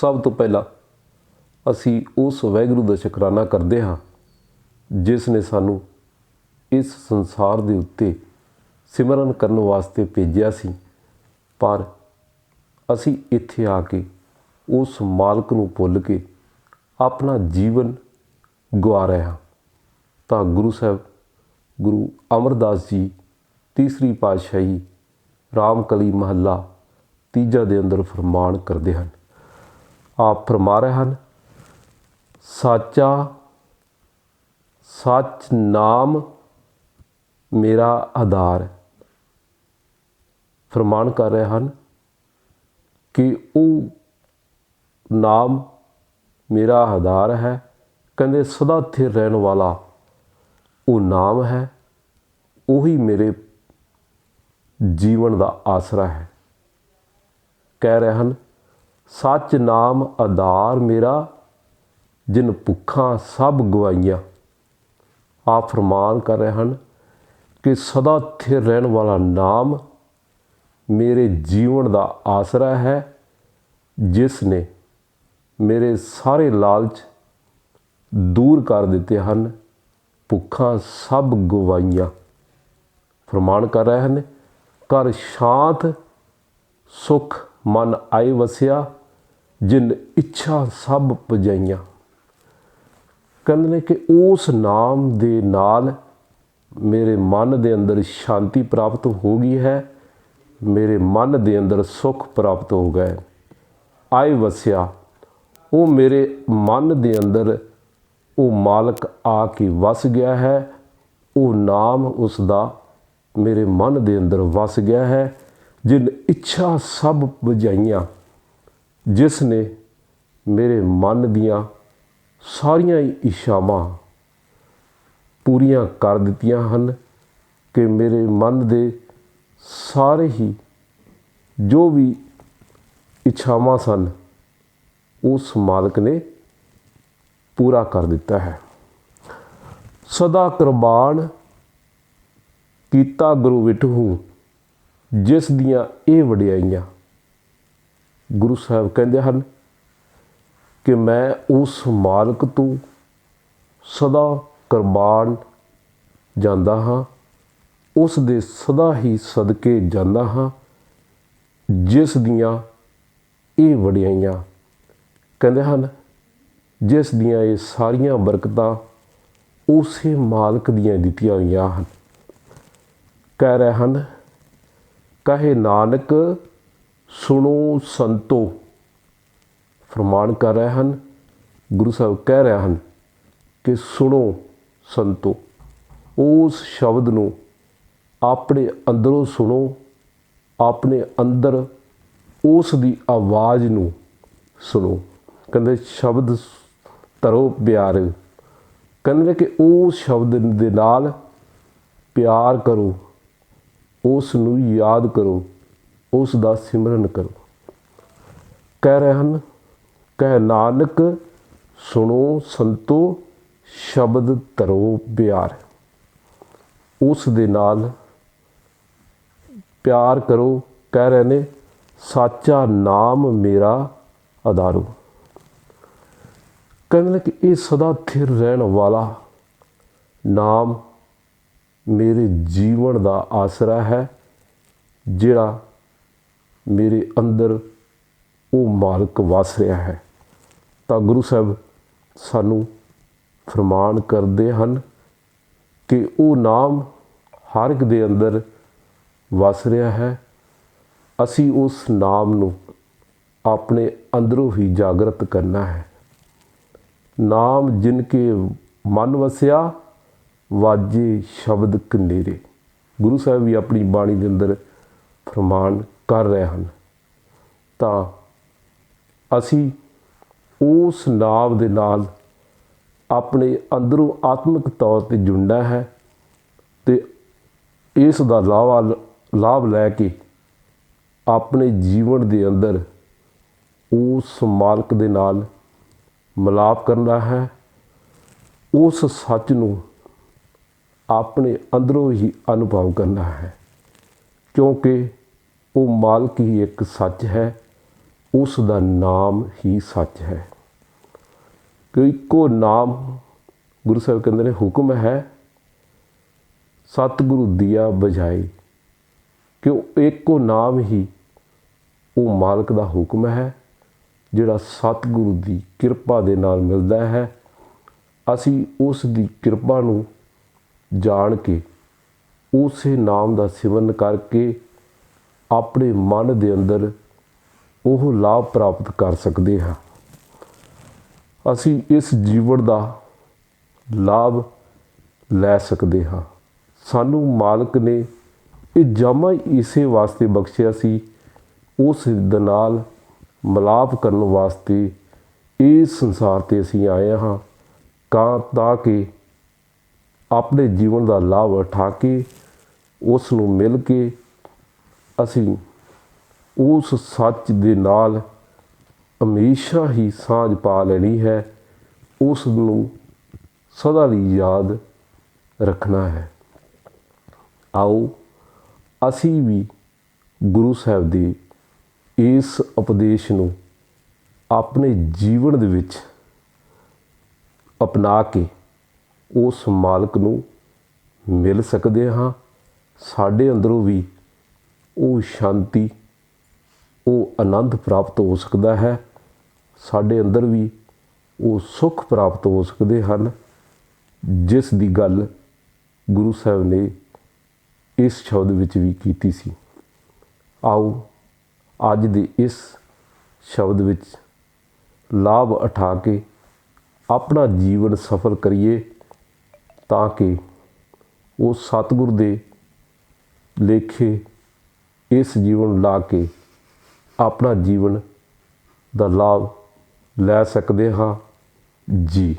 ਸਭ ਤੋਂ ਪਹਿਲਾਂ ਅਸੀਂ ਉਸ ਵਾਹਿਗੁਰੂ ਦਾ ਸ਼ੁਕਰਾਨਾ ਕਰਦੇ ਹਾਂ, ਜਿਸ ਨੇ ਸਾਨੂੰ ਇਸ ਸੰਸਾਰ ਦੇ ਉੱਤੇ ਸਿਮਰਨ ਕਰਨ ਵਾਸਤੇ ਭੇਜਿਆ ਸੀ। ਪਰ ਅਸੀਂ ਇੱਥੇ ਆ ਕੇ ਉਸ ਮਾਲਕ ਨੂੰ ਭੁੱਲ ਕੇ ਆਪਣਾ ਜੀਵਨ ਗਵਾ ਰਹੇ ਹਾਂ। ਤਾਂ ਗੁਰੂ ਸਾਹਿਬ, ਗੁਰੂ ਅਮਰਦਾਸ ਜੀ, ਤੀਸਰੀ ਪਾਤਸ਼ਾਹੀ, ਰਾਮਕਲੀ ਮਹੱਲਾ ਤੀਜਾ ਦੇ ਅੰਦਰ ਫਰਮਾਨ ਕਰਦੇ ਹਨ ਆਪ ਫਰਮਾ ਰਹੇ ਹਨ। ਸਾਚਾ, ਸੱਚ ਨਾਮ ਮੇਰਾ ਆਧਾਰ ਫਰਮਾਨ ਕਰ ਰਹੇ ਹਨ ਕਿ ਉਹ ਨਾਮ ਮੇਰਾ ਆਧਾਰ ਹੈ। ਕਹਿੰਦੇ, ਸਦਾ ਸਥਿਰ ਰਹਿਣ ਵਾਲਾ ਉਹ ਨਾਮ ਹੈ। ਉਹੀ ਮੇਰੇ ਜੀਵਨ ਦਾ ਆਸਰਾ ਹੈ। ਕਹਿ ਰਹੇ ਹਨ ਸੱਚ ਨਾਮ ਆਧਾਰ ਮੇਰਾ, ਜਿਨ ਭੁੱਖਾਂ ਸਭ ਗਵਾਈਆਂ ਆ ਫਰਮਾਨ ਕਰ ਰਹੇ ਹਨ ਕਿ ਸਦਾ ਸਥਿਰ ਰਹਿਣ ਵਾਲਾ ਨਾਮ ਮੇਰੇ ਜੀਵਨ ਦਾ ਆਸਰਾ ਹੈ, ਜਿਸ ਨੇ ਮੇਰੇ ਸਾਰੇ ਲਾਲਚ ਦੂਰ ਕਰ ਦਿੱਤੇ ਹਨ, ਭੁੱਖਾਂ ਸਭ ਗਵਾਈਆਂ ਫਰਮਾਨ ਕਰ ਰਹੇ ਹਨ ਕਰ ਸ਼ਾਂਤ, ਸੁਖ ਮਨ ਆਈ ਵਸਿਆ ਜਿਨ ਇੱਛਾ ਸਭ ਪੁਜਾਈਆਂ ਕਹਿੰਦੇ ਨੇ ਕਿ ਉਸ ਨਾਮ ਦੇ ਨਾਲ ਮੇਰੇ ਮਨ ਦੇ ਅੰਦਰ ਸ਼ਾਂਤੀ ਪ੍ਰਾਪਤ ਹੋ ਗਈ ਹੈ, ਮੇਰੇ ਮਨ ਦੇ ਅੰਦਰ ਸੁਖ ਪ੍ਰਾਪਤ ਹੋ ਗਿਆ ਹੈ ਆਈ ਵਸਿਆ, ਉਹ ਮੇਰੇ ਮਨ ਦੇ ਅੰਦਰ ਉਹ ਮਾਲਕ ਆ ਕੇ ਵਸ ਗਿਆ ਹੈ, ਉਹ ਨਾਮ ਉਸ ਦਾ ਮੇਰੇ ਮਨ ਦੇ ਅੰਦਰ ਵਸ ਗਿਆ ਹੈ ਜਿਨ ਇੱਛਾ ਸਭ ਬੁਝਾਈਆਂ ਜਿਸ ਨੇ ਮੇਰੇ ਮਨ ਦੀਆਂ ਸਾਰੀਆਂ ਹੀ ਇੱਛਾਵਾਂ ਪੂਰੀਆਂ ਕਰ ਦਿੱਤੀਆਂ ਹਨ ਕਿ ਮੇਰੇ ਮਨ ਦੇ ਸਾਰੇ ਹੀ ਜੋ ਵੀ ਇੱਛਾਵਾਂ ਸਨ, ਉਸ ਮਾਲਕ ਨੇ ਪੂਰਾ ਕਰ ਦਿੱਤਾ ਹੈ। ਸਦਾ ਕੁਰਬਾਨ ਕੀਤਾ ਗੁਰੂ ਵਿਟਹੂ, ਜਿਸ ਦੀਆਂ ਇਹ ਵਡਿਆਈਆਂ ਗੁਰੂ ਸਾਹਿਬ ਕਹਿੰਦੇ ਹਨ ਕਿ ਮੈਂ ਉਸ ਮਾਲਕ ਤੋਂ ਸਦਾ ਕੁਰਬਾਨ ਜਾਂਦਾ ਹਾਂ, ਉਸ ਦੇ ਸਦਾ ਹੀ ਸਦਕੇ ਜਾਂਦਾ ਹਾਂ, ਜਿਸ ਦੀਆਂ ਇਹ ਵਡਿਆਈਆਂ ਕਹਿੰਦੇ ਹਨ, ਜਿਸ ਦੀਆਂ ਇਹ ਸਾਰੀਆਂ ਬਰਕਤਾਂ ਉਸੇ ਮਾਲਕ ਦੀਆਂ ਦਿੱਤੀਆਂ ਹੋਈਆਂ ਹਨ। ਕਹਿ ਰਹੇ ਹਨ, ਕਹੇ ਨਾਨਕ ਸੁਣੋ ਸੰਤੋ। ਫਰਮਾਨ ਕਰ ਰਹੇ ਹਨ, ਗੁਰੂ ਸਾਹਿਬ ਕਹਿ ਰਹੇ ਹਨ ਕਿ ਸੁਣੋ ਸੰਤੋ। ਉਸ ਸ਼ਬਦ ਨੂੰ ਆਪਣੇ ਅੰਦਰੋਂ ਸੁਣੋ, ਆਪਣੇ ਅੰਦਰ ਉਸ ਦੀ ਆਵਾਜ਼ ਨੂੰ ਸੁਣੋ। ਕਹਿੰਦੇ ਸ਼ਬਦ ਤਰੋ ਪਿਆਰ। ਕਹਿੰਦੇ ਕਿ ਉਹ ਸ਼ਬਦ ਦੇ ਨਾਲ ਪਿਆਰ ਕਰੋ, ਉਸ ਨੂੰ ਯਾਦ ਕਰੋ। ਉਸ ਦਾ ਸਿਮਰਨ ਕਰੋ। ਕਹਿ ਰਹੇ ਹਨ, ਕਹਿ ਨਾਨਕ, ਸੁਣੋ ਸੰਤੋ, ਸ਼ਬਦ ਧਰੋ ਪਿਆਰ। ਉਸ ਦੇ ਨਾਲ ਪਿਆਰ ਕਰੋ, ਕਹਿ ਰਹੇ ਨੇ, ਸਾਚਾ ਨਾਮ ਮੇਰਾ ਆਧਾਰੂ ਕਹਿੰਦੇ ਨੇ ਕਿ ਇਹ ਸਦਾ ਥਿਰ ਰਹਿਣ ਵਾਲਾ ਨਾਮ ਮੇਰੇ ਜੀਵਨ ਦਾ ਆਸਰਾ ਹੈ, ਜਿਹੜਾ ਮੇਰੇ ਅੰਦਰ ਉਹ ਮਾਲਕ ਵਸ ਰਿਹਾ ਹੈ। ਤਾਂ ਗੁਰੂ ਸਾਹਿਬ ਸਾਨੂੰ ਫਰਮਾਨ ਕਰਦੇ ਹਨ ਕਿ ਉਹ ਨਾਮ ਹਰ ਇੱਕ ਦੇ ਅੰਦਰ ਵਸ ਰਿਹਾ ਹੈ। ਅਸੀਂ ਉਸ ਨਾਮ ਨੂੰ ਆਪਣੇ ਅੰਦਰੋਂ ਹੀ ਜਾਗਰਤ ਕਰਨਾ ਹੈ। ਨਾਮ ਜਿਨ ਕੇ ਮਨ ਵਸਿਆ, ਵਾਜੇ ਸ਼ਬਦ ਕਨੇਰੇ। ਗੁਰੂ ਸਾਹਿਬ ਵੀ ਆਪਣੀ ਬਾਣੀ ਦੇ ਅੰਦਰ ਫਰਮਾਨ ਕਰ ਰਹੇ ਹਨ। ਤਾਂ ਅਸੀਂ ਉਸ ਨਾਮ ਦੇ ਨਾਲ ਆਪਣੇ ਅੰਦਰੋਂ ਆਤਮਿਕ ਤੌਰ ਤੇ ਜੁੜਨਾ ਹੈ ਤੇ ਇਸ ਦਾ ਲਾਭ ਲਾਭ ਲੈ ਕੇ ਆਪਣੇ ਜੀਵਨ ਦੇ ਅੰਦਰ ਉਸ ਮਾਲਕ ਦੇ ਨਾਲ ਮਿਲਾਪ ਕਰਨਾ ਹੈ। ਉਸ ਸੱਚ ਨੂੰ ਆਪਣੇ ਅੰਦਰੋਂ ਹੀ ਅਨੁਭਵ ਕਰਨਾ ਹੈ। ਕਿਉਂਕਿ ਉਹ ਮਾਲਕ ਹੀ ਇੱਕ ਸੱਚ ਹੈ, ਉਸ ਦਾ ਨਾਮ ਹੀ ਸੱਚ ਹੈ। ਕਿ ਇੱਕੋ ਨਾਮ ਗੁਰੂ ਸਾਹਿਬ ਕਹਿੰਦੇ ਨੇ ਹੁਕਮ ਹੈ, ਸਤਿਗੁਰੂ ਦੀਆ ਬਜਾਏ। ਕਿ ਇੱਕੋ ਨਾਮ ਹੀ ਉਹ ਮਾਲਕ ਦਾ ਹੁਕਮ ਹੈ, ਜਿਹੜਾ ਸਤਿਗੁਰੂ ਦੀ ਕਿਰਪਾ ਦੇ ਨਾਲ ਮਿਲਦਾ ਹੈ। ਅਸੀਂ ਉਸ ਦੀ ਕਿਰਪਾ ਨੂੰ ਜਾਣ ਕੇ, ਉਸੇ ਨਾਮ ਦਾ ਸਿਮਰਨ ਕਰਕੇ ਆਪਣੇ ਮਨ ਦੇ ਅੰਦਰ ਉਹ ਲਾਭ ਪ੍ਰਾਪਤ ਕਰ ਸਕਦੇ ਹਾਂ। ਅਸੀਂ ਇਸ ਜੀਵਨ ਦਾ ਲਾਭ ਲੈ ਸਕਦੇ ਹਾਂ। ਸਾਨੂੰ ਮਾਲਕ ਨੇ ਇਹ ਜਾਮਾ ਇਸੇ ਵਾਸਤੇ ਬਖਸ਼ਿਆ ਸੀ, ਉਸ ਦੇ ਨਾਲ ਮਲਾਪ ਕਰਨ ਵਾਸਤੇ ਇਸ ਸੰਸਾਰ ਤੇ ਅਸੀਂ ਆਏ ਹਾਂ ਕਾਂ ਤਾਂ ਕਿ ਆਪਣੇ ਜੀਵਨ ਦਾ ਲਾਭ ਉਠਾ ਕੇ, ਉਸ ਨੂੰ ਮਿਲ ਕੇ ਅਸੀਂ ਉਸ ਸੱਚ ਦੇ ਨਾਲ ਹਮੇਸ਼ਾ ਹੀ ਸਾਂਝ ਪਾ ਲੈਣੀ ਹੈ, ਉਸ ਨੂੰ ਸਦਾ ਲਈ ਯਾਦ ਰੱਖਣਾ ਹੈ। ਆਓ ਅਸੀਂ ਵੀ ਗੁਰੂ ਸਾਹਿਬ ਦੇ ਇਸ ਉਪਦੇਸ਼ ਨੂੰ ਆਪਣੇ ਜੀਵਨ ਦੇ ਵਿੱਚ ਅਪਣਾ ਕੇ ਉਸ ਮਾਲਕ ਨੂੰ ਮਿਲ ਸਕਦੇ ਹਾਂ। ਸਾਡੇ ਅੰਦਰੋਂ ਵੀ ਉਹ ਸ਼ਾਂਤੀ, ਉਹ ਆਨੰਦ ਪ੍ਰਾਪਤ ਹੋ ਸਕਦਾ ਹੈ। ਸਾਡੇ ਅੰਦਰ ਵੀ ਉਹ ਸੁੱਖ ਪ੍ਰਾਪਤ ਹੋ ਸਕਦੇ ਹਨ। ਜਿਸ ਦੀ ਗੱਲ ਗੁਰੂ ਸਾਹਿਬ ਨੇ ਇਸ ਸ਼ਬਦ ਵਿੱਚ ਵੀ ਕੀਤੀ ਸੀ। ਆਓ ਅੱਜ ਦੇ ਇਸ ਸ਼ਬਦ ਵਿੱਚ ਲਾਭ ਉਠਾ ਕੇ ਆਪਣਾ ਜੀਵਨ ਸਫਲ ਕਰੀਏ ਤਾਂ ਕਿ ਉਹ ਸਤਿਗੁਰ ਦੇ ਲੇਖੇ ਇਸ ਜੀਵਨ ਲਾ ਕੇ ਆਪਣਾ ਜੀਵਨ ਦਾ ਲਾਭ ਲੈ ਸਕਦੇ ਹਾਂ। ਜੀ।